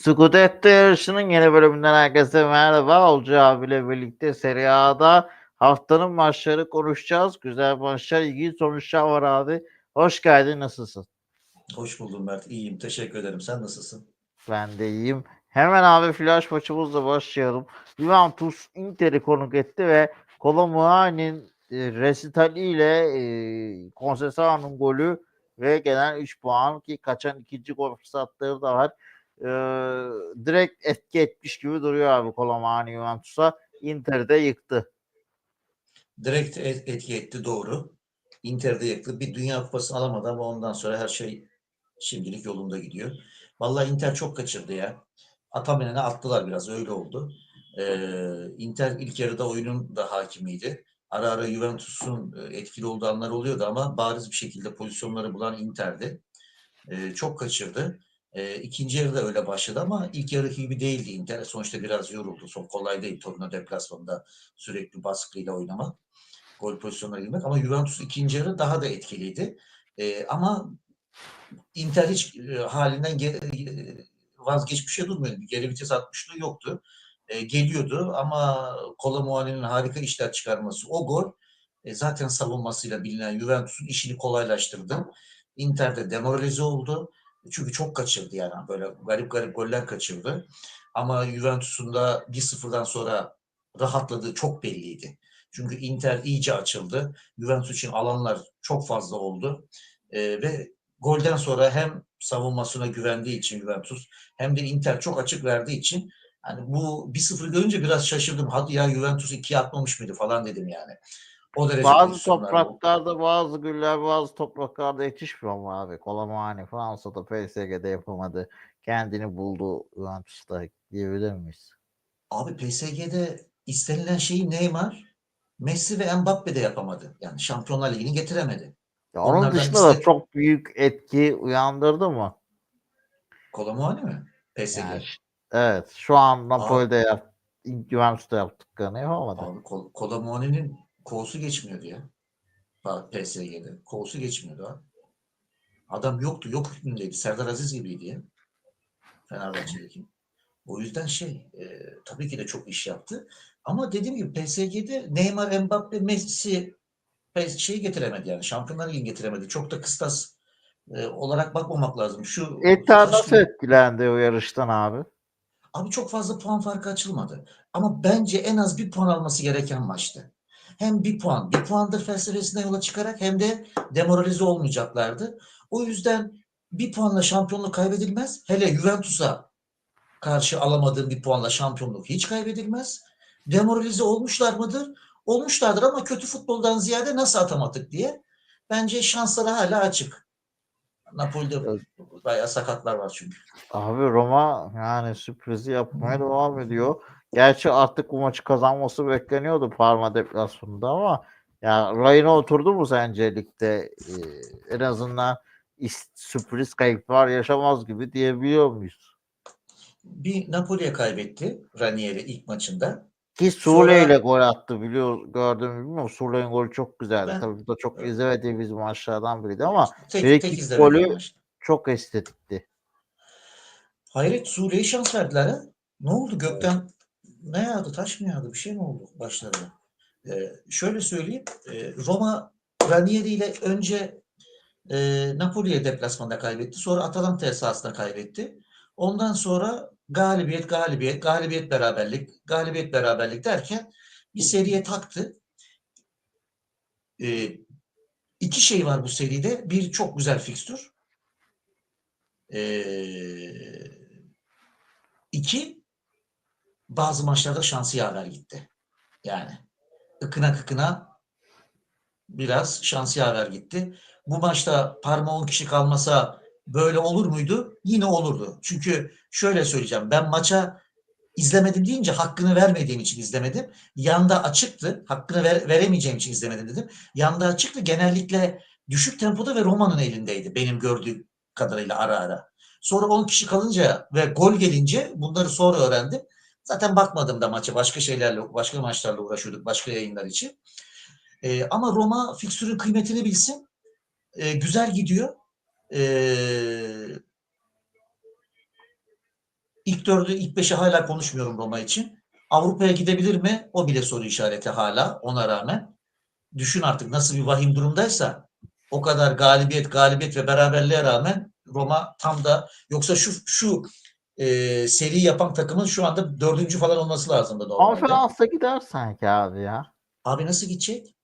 Scudetto yarışının yeni bölümünden herkese merhaba. Olcu abiyle birlikte Serie A'da haftanın maçları konuşacağız. Güzel maçlar, ilginç sonuçlar var abi. Hoş geldin, nasılsın? Hoş buldum Mert. İyiyim. Teşekkür ederim. Sen nasılsın? Ben de iyiyim. Hemen abi flash maçımızla başlayalım. Juventus Inter'i konuk etti ve Colomuani'nin e, resitaliyle e, Conceição'nun golü ve gelen 3 puan ki kaçan ikinci gol fırsatları da var. E, direkt etki etmiş gibi duruyor abi Colomuani Juventus'a. Inter'de yıktı. Direkt et- etki etti doğru. Inter'de yaktı. Bir Dünya Kupası alamadı ama ondan sonra her şey şimdilik yolunda gidiyor. Vallahi Inter çok kaçırdı ya. Atamenen'e attılar biraz öyle oldu. Ee, Inter ilk yarıda oyunun da hakimiydi. Ara ara Juventus'un etkili olduğu anlar oluyordu ama bariz bir şekilde pozisyonları bulan Inter'di. Ee, çok kaçırdı. Ee, ikinci yarı da öyle başladı ama ilk yarıki gibi değildi Inter. Sonuçta biraz yoruldu. Çok kolay değil Torino deplasmanında sürekli baskıyla oynamak. Gol pozisyonuna girmek. Ama Juventus ikinci yarı daha da etkiliydi. Ee, ama Inter hiç e, halinden ge- e, vazgeçmişe durmuyordu. Bir Geri vites atmışlığı yoktu. E, geliyordu ama Colomuani'nin harika işler çıkarması. O gol e, zaten savunmasıyla bilinen Juventus'un işini kolaylaştırdı. Inter de demoralize oldu. Çünkü çok kaçırdı yani. Böyle garip garip goller kaçırdı. Ama Juventus'un da 1-0'dan sonra rahatladığı çok belliydi. Çünkü Inter iyice açıldı. Juventus için alanlar çok fazla oldu. E, ve golden sonra hem savunmasına güvendiği için Juventus hem de Inter çok açık verdiği için hani bu 1-0 görünce biraz şaşırdım. Hadi ya Juventus 2'ye atmamış mıydı falan dedim yani. O derece Bazı pozisyonlar bu. topraklarda bazı güller bazı topraklarda yetişmiyor mu abi? Colomuani Fransa'da PSG'de yapamadı. Kendini buldu Juventus'ta diyebilir miyiz? Abi PSG'de istenilen şeyi Neymar, Messi ve Mbappe de yapamadı. Yani Şampiyonlar Ligi'ni getiremedi. Ya onun Onlardan dışında da çok büyük etki uyandırdı mı? Kolomuani mi? PSG. Yani evet şu an Napoli'de yap, Juventus'ta yaptıklarını yapamadı. Abi Kol- Kolomuani'nin koğusu geçmiyordu ya. PSG'de. Koğusu geçmiyordu abi. Adam yoktu. Yok hükmündeydi. Serdar Aziz gibiydi ya. Fenerbahçe'deki. O yüzden şey e, tabii ki de çok iş yaptı. Ama dediğim gibi PSG'de Neymar, Mbappe, Messi şeyi getiremedi yani. Şampiyonlar Ligi'ni getiremedi. Çok da kıstas e, olarak bakmamak lazım. Şu kaç nasıl etkilendi o yarıştan abi? Abi çok fazla puan farkı açılmadı. Ama bence en az bir puan alması gereken maçtı. Hem bir puan, bir puandır felsefesinden yola çıkarak hem de demoralize olmayacaklardı. O yüzden bir puanla şampiyonluk kaybedilmez. Hele Juventus'a karşı alamadığın bir puanla şampiyonluk hiç kaybedilmez. Demoralize olmuşlar mıdır? Olmuşlardır ama kötü futboldan ziyade nasıl atamadık diye. Bence şansları hala açık. Napoli'de bayağı sakatlar var çünkü. Abi Roma yani sürprizi yapmaya devam ediyor. Gerçi artık bu maçı kazanması bekleniyordu Parma deplasmanında ama ya rayına oturdu mu sence ligde? Ee, en azından sürpriz kayıplar yaşamaz gibi diyebiliyor muyuz? Bir Napoli'ye kaybetti Ranieri ilk maçında. Ki Sonra- Sule ile gol attı biliyor gördüm bilmiyorum. Sule'nin golü çok güzeldi. Ben- Tabii bu da çok izlemediğimiz maçlardan biriydi ama Tek, tek golü- çok estetikti. Hayret Suriye'ye şans verdiler ha. Ne oldu gökten ne yağdı taş mı yağdı bir şey mi oldu başlarına? Ee, şöyle söyleyeyim e, Roma Ranieri ile önce e, Napoli'ye deplasmanda kaybetti. Sonra Atalanta sahasında kaybetti. Ondan sonra galibiyet galibiyet galibiyet beraberlik galibiyet beraberlik derken bir seriye taktı. Ee, iki şey var bu seride. Bir çok güzel fikstür. Ee, iki bazı maçlarda şansı yaver gitti. Yani ıkına kıkına biraz şansı yaver gitti. Bu maçta Parma 10 kişi kalmasa böyle olur muydu? Yine olurdu. Çünkü şöyle söyleyeceğim. Ben maça izlemedim deyince hakkını vermediğim için izlemedim. Yanda açıktı. Hakkını ver- veremeyeceğim için izlemedim dedim. Yanda açıktı. Genellikle düşük tempoda ve Roma'nın elindeydi. Benim gördüğüm kadarıyla ara ara. Sonra 10 kişi kalınca ve gol gelince bunları sonra öğrendim. Zaten bakmadım da maça. Başka şeylerle, başka maçlarla uğraşıyorduk. Başka yayınlar için. Ee, ama Roma fikstürün kıymetini bilsin. Ee, güzel gidiyor. Ee, İlk dördü, ilk beşi hala konuşmuyorum Roma için. Avrupa'ya gidebilir mi? O bile soru işareti hala ona rağmen. Düşün artık nasıl bir vahim durumdaysa o kadar galibiyet, galibiyet ve beraberliğe rağmen Roma tam da yoksa şu şu e, seri yapan takımın şu anda dördüncü falan olması lazımdı normalde. Konferansa gider sanki abi ya. Abi nasıl gidecek?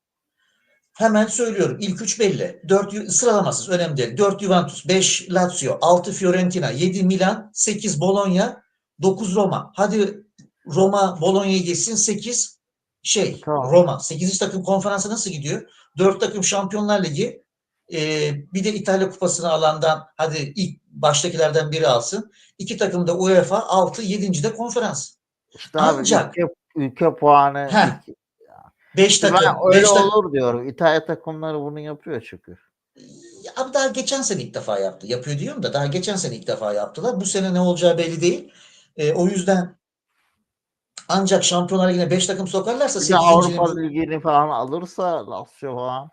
Hemen söylüyorum. İlk üç belli. 4 sıralamasız önemli değil. 4 Juventus, 5 Lazio, 6 Fiorentina, 7 Milan, 8 Bologna, 9 Roma. Hadi Roma Bologna'yı geçsin 8 şey Tamam. Roma. 8. takım konferansa nasıl gidiyor? 4 takım Şampiyonlar Ligi. Ee, bir de İtalya Kupası'nı alandan hadi ilk baştakilerden biri alsın. İki takım da UEFA 6 7. de konferans. İşte abi Ancak- ülke, ülke puanı Heh, iki- 5 ben takım. öyle beş takım. olur diyorum. İtalya takımları bunu yapıyor çünkü. Abi daha geçen sene ilk defa yaptı. Yapıyor diyorum da daha geçen sene ilk defa yaptılar. Bu sene ne olacağı belli değil. Ee, o yüzden ancak Şampiyonlar Ligi'ne 5 takım sokarlarsa Bir de Avrupa 8. Ligi'ni falan alırsa Lazio falan.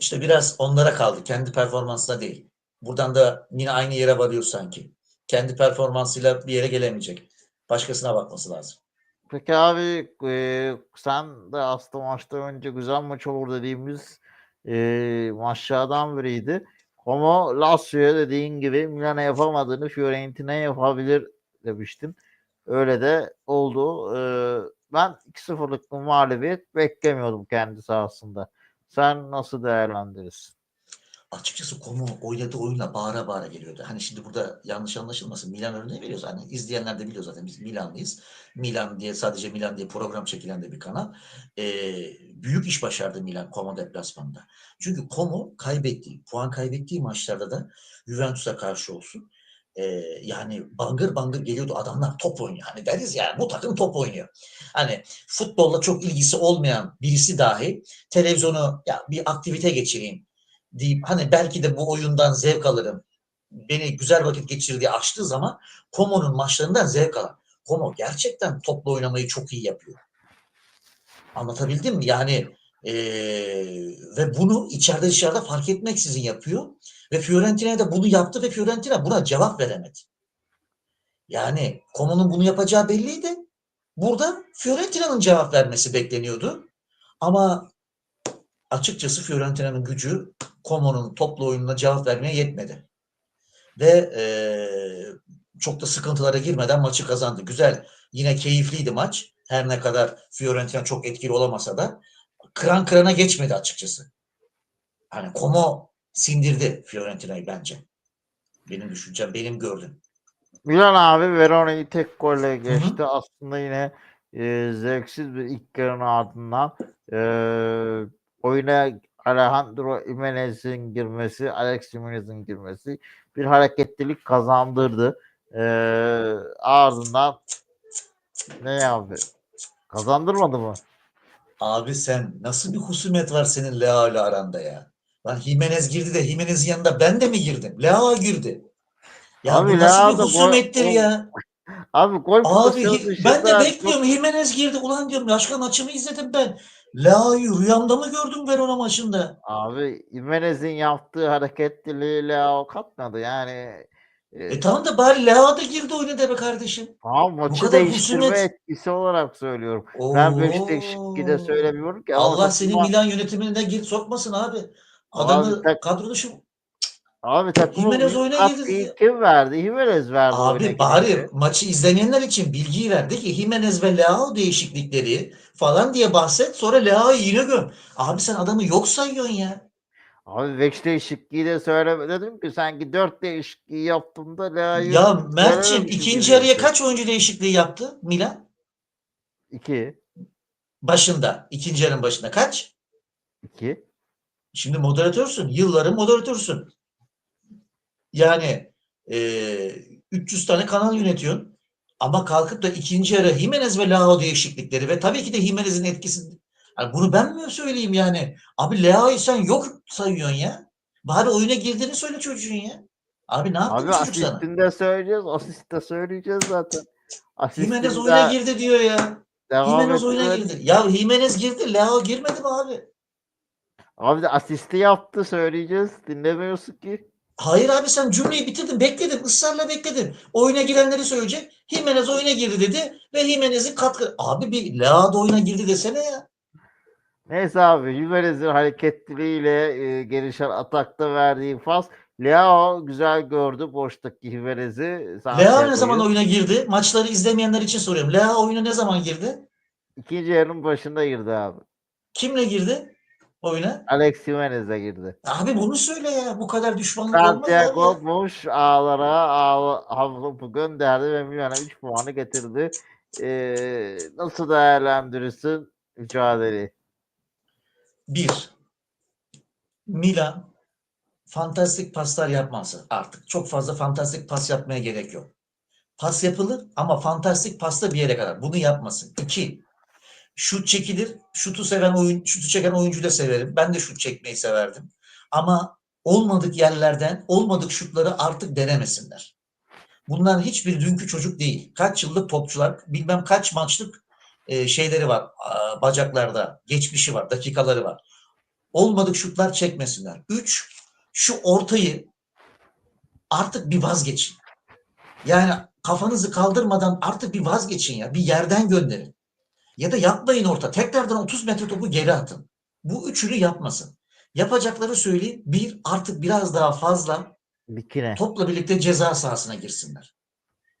İşte biraz onlara kaldı. Kendi performansına değil. Buradan da yine aynı yere varıyor sanki. Kendi performansıyla bir yere gelemeyecek. Başkasına bakması lazım. Peki abi e, sen de aslında maçtan önce güzel maç olur dediğimiz e, maçlardan biriydi. Ama Lazio'ya dediğin gibi Milan'a yapamadığını Fiorentina'ya yapabilir demiştin. Öyle de oldu. E, ben 2-0'lık bir mağlubiyet beklemiyordum kendi sahasında. Sen nasıl değerlendirirsin? Açıkçası Como oynadığı oyunla bağıra bağıra geliyordu. Hani şimdi burada yanlış anlaşılmasın. Milan örneği veriyoruz. Hani izleyenler de biliyor zaten biz Milanlıyız. Milan diye sadece Milan diye program çekilen de bir kanal. Ee, büyük iş başardı Milan Como deplasmanında. Çünkü Como kaybettiği, puan kaybettiği maçlarda da Juventus'a karşı olsun. Ee, yani bangır bangır geliyordu. Adamlar top oynuyor. Hani deriz ya bu takım top oynuyor. Hani futbolla çok ilgisi olmayan birisi dahi televizyonu ya bir aktivite geçireyim deyip hani belki de bu oyundan zevk alırım. Beni güzel vakit geçir diye açtığı zaman Komo'nun maçlarından zevk alan. Komo gerçekten topla oynamayı çok iyi yapıyor. Anlatabildim mi? Yani eee, ve bunu içeride dışarıda fark etmeksizin yapıyor. Ve Fiorentina'ya da bunu yaptı ve Fiorentina buna cevap veremedi. Yani Komo'nun bunu yapacağı belliydi. Burada Fiorentina'nın cevap vermesi bekleniyordu. Ama açıkçası Fiorentina'nın gücü Como'nun toplu oyununa cevap vermeye yetmedi. Ve eee, çok da sıkıntılara girmeden maçı kazandı. Güzel, yine keyifliydi maç. Her ne kadar Fiorentina çok etkili olamasa da kıran kırana geçmedi açıkçası. Hani Como sindirdi Fiorentina'yı bence. Benim düşüncem, benim gördüğüm. Milan abi Verona'yı tek golle geçti. Aslında yine e, zevksiz bir ilk yarının ardından e, oyuna Alejandro Jimenez'in girmesi, Alex Jimenez'in girmesi bir hareketlilik kazandırdı. E, ardından ne abi? Kazandırmadı mı? Abi sen nasıl bir husumet var senin Lea ile aranda ya? Lan Jimenez girdi de Jimenez'in yanında ben de mi girdim? Lea girdi. Ya Abi bu nasıl Lea bir husumettir ya? Abi gol Abi ben de bekliyorum. Jimenez girdi. Ulan diyorum başka maçımı izledim ben. Lea'yı rüyamda mı gördüm Verona maçında? Abi Jimenez'in yaptığı hareketliliği Leo katmadı. Yani e, E tamam da bari Lea da girdi oyuna be kardeşim. Tamam maçı kadar değiştirme husumet- etkisi olarak söylüyorum. Ben Beşiktaş'ı de Oo. söylemiyorum ki. Allah seni Milan yönetimine de gir sokmasın abi. Adamı tak- kadro dışı Abi takımı Jimenez oyuna girdi. kim verdi? Jimenez verdi Abi bari girişi. maçı izlemeyenler için bilgiyi verdi ki Jimenez ve Leao değişiklikleri falan diye bahset sonra Leao'yu yine göm. Abi sen adamı yok sayıyorsun ya. Abi beş değişikliği de söyleme dedim ki sanki dört değişikliği yaptığımda Lea'yı Ya Mert'ciğim ikinci yarıya kaç oyuncu değişikliği yaptı Milan? İki. Başında. ikinci yarının başında kaç? İki. Şimdi moderatörsün. Yılların moderatörsün. Yani eee 300 tane kanal yönetiyorsun. Ama kalkıp da ikinci yarı Jimenez ve Leao değişiklikleri ve tabii ki de Jimenez'in etkisi. Yani bunu ben mi söyleyeyim yani? Abi Leao'yu sen yok sayıyorsun ya. Bari oyuna girdiğini söyle çocuğun ya. Abi ne yaptı Abi çocuk sana? asistinde söyleyeceğiz. Asiste söyleyeceğiz zaten. Jimenez Asistinde oyuna girdi diyor ya. devam Jimenez oyuna girdi. Ya Jimenez girdi. Leao girmedi mi abi? Abi de asisti yaptı söyleyeceğiz. Dinlemiyorsun ki. Hayır abi sen cümleyi bitirdin. Bekledim. ısrarla bekledim. Oyuna girenleri söyleyecek. Jimenez oyuna girdi dedi ve Jimenez'in katkı. Abi bir Leao da oyuna girdi desene ya. Neyse abi Jimenez'in hareketliliğiyle e, gelişen atakta verdiği pas. Leo güzel gördü boştaki Jimenez'i. Leao ne zaman oyuna girdi? Maçları izlemeyenler için soruyorum. Leao oyuna ne zaman girdi? İkinci yarının başında girdi abi. Kimle girdi oyuna? Alex Jimenez'e girdi. Abi bunu söyle ya. Bu kadar düşmanlık olmaz Santiago abi. boş ağlara ağla, havlupu gönderdi ve Milan'a 3 puanı getirdi. Ee, nasıl değerlendirirsin mücadeleyi? Bir, Milan fantastik paslar yapmazsa artık. Çok fazla fantastik pas yapmaya gerek yok. Pas yapılır ama fantastik pasta bir yere kadar. Bunu yapmasın. İki, şut çekilir. Şutu seven oyun, şutu çeken oyuncu da severim. Ben de şut çekmeyi severdim. Ama olmadık yerlerden olmadık şutları artık denemesinler. Bunların hiçbir dünkü çocuk değil. Kaç yıllık topçular, bilmem kaç maçlık e, şeyleri var aa, bacaklarda, geçmişi var, dakikaları var. Olmadık şutlar çekmesinler. Üç, şu ortayı artık bir vazgeçin. Yani kafanızı kaldırmadan artık bir vazgeçin ya. Bir yerden gönderin. Ya da yapmayın orta. Tekrardan 30 metre topu geri atın. Bu üçünü yapmasın. Yapacakları söyleyeyim. Bir, artık biraz daha fazla Dikine. topla birlikte ceza sahasına girsinler.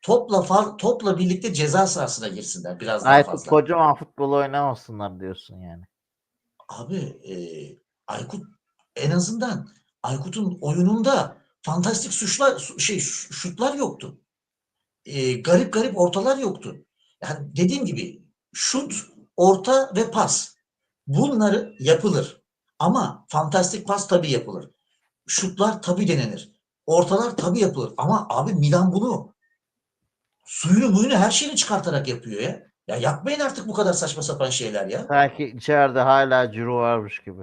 Topla fa- topla birlikte ceza sahasına girsinler biraz daha Aykut fazla. kocaman futbol oynamasınlar diyorsun yani. Abi e, Aykut en azından Aykut'un oyununda fantastik suçlar su- şey şutlar yoktu. E, garip garip ortalar yoktu. Yani dediğim gibi şut, orta ve pas. Bunları yapılır. Ama fantastik pas tabii yapılır. Şutlar tabii denenir. Ortalar tabii yapılır. Ama abi Milan bunu suyunu muyunu her şeyini çıkartarak yapıyor ya. Ya yapmayın artık bu kadar saçma sapan şeyler ya. Sanki içeride hala ciro varmış gibi.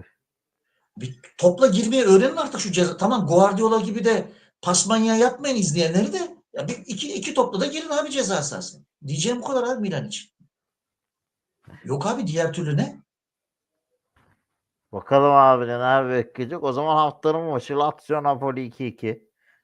Bir topla girmeyi öğrenin artık şu ceza. Tamam Guardiola gibi de pasmanya yapmayın izleyenleri de. Ya bir iki, iki topla da girin abi ceza sahasına. Diyeceğim bu kadar abi Milan için. Yok abi diğer türlü ne? Bakalım abi neler bekleyecek. O zaman haftanın maçı Lazio Napoli 2-2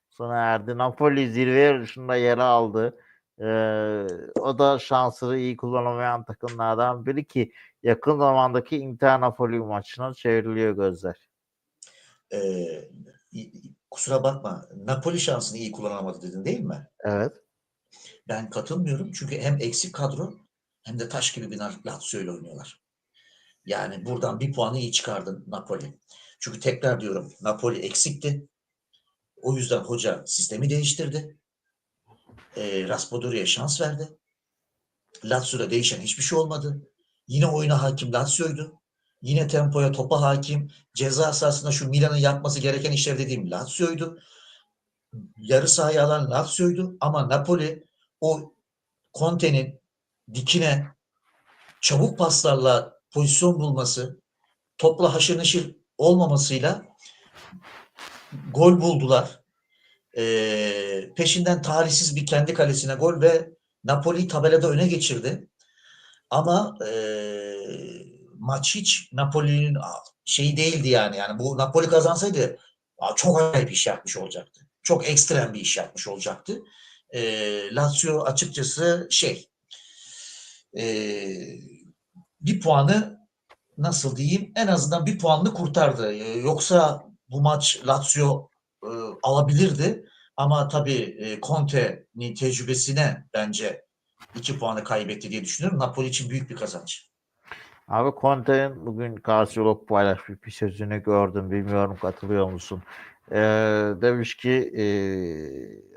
sona erdi. Napoli zirve yarışında yer aldı. Ee, o da şansını iyi kullanamayan takımlardan biri ki yakın zamandaki Inter Napoli maçına çevriliyor gözler. Ee, kusura bakma. Napoli şansını iyi kullanamadı dedin değil mi? Evet. Ben katılmıyorum. Çünkü hem eksik kadro hem de taş gibi bir Lazio ile oynuyorlar. Yani buradan bir puanı iyi çıkardın Napoli. Çünkü tekrar diyorum Napoli eksikti. O yüzden hoca sistemi değiştirdi. E, Raspadori'ye şans verdi. Lazio'da değişen hiçbir şey olmadı. Yine oyuna hakim Lazio'ydu. Yine tempoya, topa hakim. Ceza sahasında şu Milan'ın yapması gereken işler dediğim Lazio'ydu. Yarı sahaya alan Lazio'ydu. Ama Napoli o Conte'nin dikine çabuk paslarla pozisyon bulması, topla haşır neşir olmamasıyla gol buldular. Ee, peşinden talihsiz bir kendi kalesine gol ve Napoli tabelada öne geçirdi. Ama e, maç hiç Napoli'nin şeyi değildi yani. Yani bu Napoli kazansaydı çok acayip iş yapmış olacaktı. Çok ekstrem bir iş yapmış olacaktı. E, Lazio açıkçası şey e, bir puanı nasıl diyeyim en azından bir puanını kurtardı. E, yoksa bu maç Lazio e, alabilirdi. Ama tabii e, Conte'nin tecrübesine bence iki puanı kaybetti diye düşünüyorum. Napoli için büyük bir kazanç. Abi Conte'nin bugün karşılık paylaşmış bir sözünü gördüm. Bilmiyorum katılıyor musun? Ee, demiş ki e,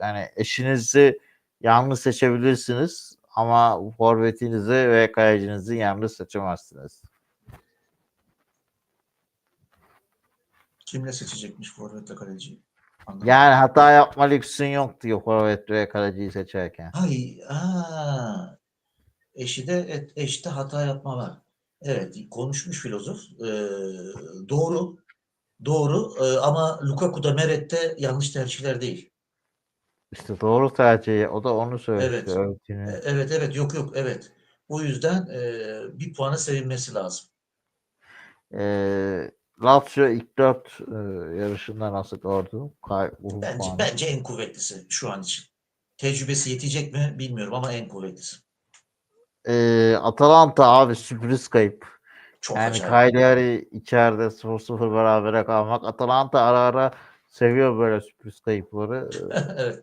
yani eşinizi yanlış seçebilirsiniz ama forvetinizi ve kalecinizi yanlış seçemezsiniz. Kimle seçecekmiş forvetle kaleciyi? Yani hata yapma lüksün yok diyor forvet ve kaleciyi seçerken. Ay, aa, eşi de et, eşte hata yapma var. Evet, konuşmuş filozof. Ee, doğru, doğru. Ee, ama Lukaku da Meret yanlış tercihler değil. İşte doğru tercih. O da onu söylüyor. Evet. E, Evet, evet, yok yok, evet. O yüzden e, bir puana sevinmesi lazım. Ee, Lazio ilk dört e, yarışında nasıl gördün? Kay, Bence, puanı. bence en kuvvetlisi şu an için. Tecrübesi yetecek mi bilmiyorum ama en kuvvetlisi. E, Atalanta abi sürpriz kayıp. Çok Yani acayip. Cagliari içeride 0-0 berabere kalmak. Atalanta ara ara seviyor böyle sürpriz kayıpları. Evet.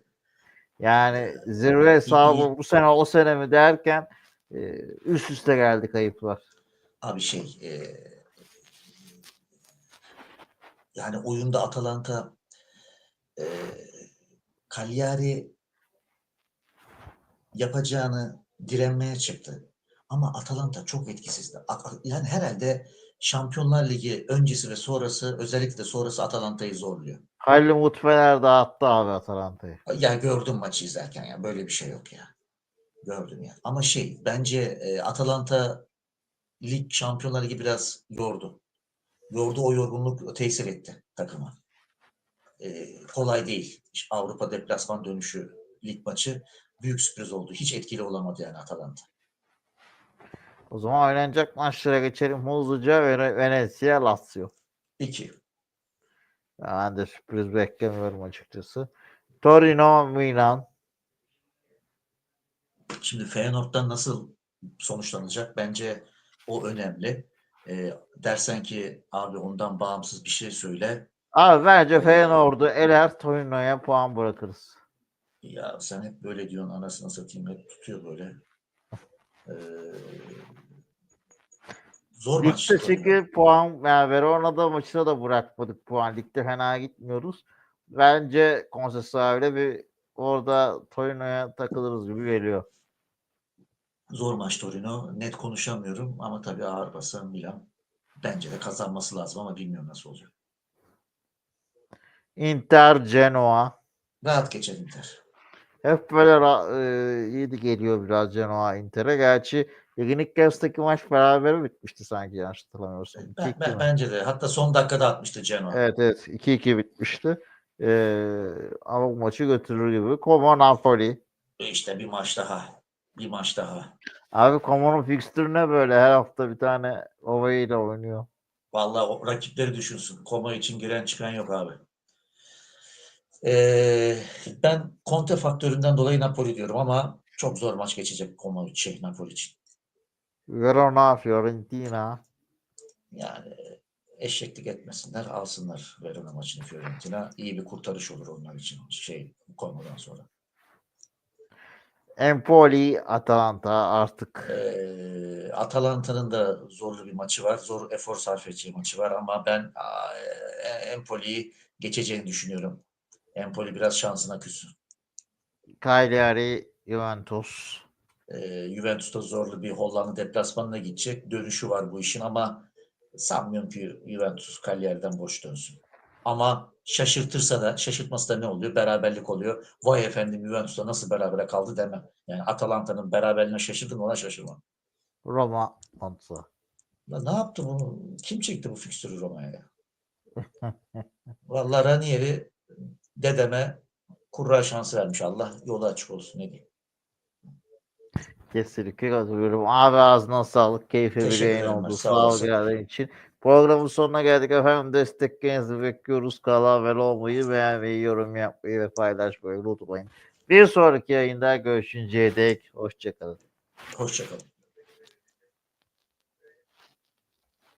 Yani zirve hesabı iyi. bu sene o sene mi derken e, üst üste geldi kayıplar. Abi şey e, yani oyunda Atalanta e, Cagliari yapacağını direnmeye çıktı. Ama Atalanta çok etkisizdi. Yani herhalde Şampiyonlar Ligi öncesi ve sonrası özellikle sonrası Atalanta'yı zorluyor. Halil Mutfeler dağıttı abi Atalanta'yı. Ya gördüm maçı izlerken ya böyle bir şey yok ya. Gördüm ya. Ama şey bence e, Atalanta lig Şampiyonlar Ligi biraz yordu. Yordu o yorgunluk tesir etti takıma. E, kolay değil. İşte Avrupa deplasman dönüşü lig maçı büyük sürpriz oldu. Hiç etkili olamadı yani Atalanta. O zaman oynanacak maçlara geçelim hızlıca. Vene- Venezia Lazio. 2. Ben de sürpriz beklemiyorum açıkçası. Torino Milan. Şimdi Feyenoord'dan nasıl sonuçlanacak? Bence o önemli. E, dersen ki abi ondan bağımsız bir şey söyle. Abi bence Feyenoord'u eler Torino'ya puan bırakırız. Ya sen hep böyle diyorsun anasını satayım hep tutuyor böyle. Ee, zor maç. Ligde Torino. çünkü puan yani Verona'da maçına da bırakmadık puan. Ligde fena gitmiyoruz. Bence ile bir orada Torino'ya takılırız gibi geliyor. Zor maç Torino. Net konuşamıyorum ama tabii ağır basan Milan. Bence de kazanması lazım ama bilmiyorum nasıl olacak. Inter Genoa. Rahat geçer Inter. Hep böyle e, iyi de geliyor biraz Genoa Inter'e. Gerçi ligin yarısındaki maç beraber bitmişti sanki yanlış hatırlamıyorsam. 2-2 Ben, ben- mi? bence de. Hatta son dakikada atmıştı Genoa. Evet evet 2-2 bitmişti. Ee, ama bu maçı götürür gibi. Como Napoli. E İşte bir maç daha. Bir maç daha. Abi Como'nun fikstürü ne böyle? Her hafta bir tane Ova'yı ile oynuyor. Vallahi rakipleri düşünsün. Koma için giren çıkan yok abi. Ee, ben Conte faktöründen dolayı Napoli diyorum ama çok zor maç geçecek Koma şey Napoli için. Verona, Fiorentina. Yani eşeklik etmesinler, alsınlar Verona maçını Fiorentina. İyi bir kurtarış olur onlar için şey Koma'dan sonra. Empoli, Atalanta artık. Ee, Atalanta'nın da zorlu bir maçı var. Zor efor sarf edeceği maçı var ama ben e, Empoli'yi geçeceğini düşünüyorum. Empoli biraz şansına küssün. Cagliari, Juventus. Ee, Juventus'ta zorlu bir Hollanda deplasmanına gidecek. Dönüşü var bu işin ama sanmıyorum ki Juventus Cagliari'den boş dönsün. Ama şaşırtırsa da şaşırtması da ne oluyor? Beraberlik oluyor. Vay efendim Juventus'ta nasıl berabere kaldı demem. Yani Atalanta'nın beraberliğine şaşırdın ona şaşırmam. Roma. Ya ne yaptı bunu? Kim çekti bu fikstürü Roma'ya ya? Vallahi Ranieri dedeme kurra şansı vermiş. Allah yolu açık olsun ne diyeyim. Kesinlikle katılıyorum. Abi ağzına sağlık. Keyifli bir yayın oldu. sağ Sağ ol için. Programın sonuna geldik efendim. Desteklerinizi bekliyoruz. Kanala abone olmayı, beğenmeyi, yorum yapmayı ve paylaşmayı unutmayın. Bir sonraki yayında görüşünceye dek hoşçakalın. Hoşçakalın.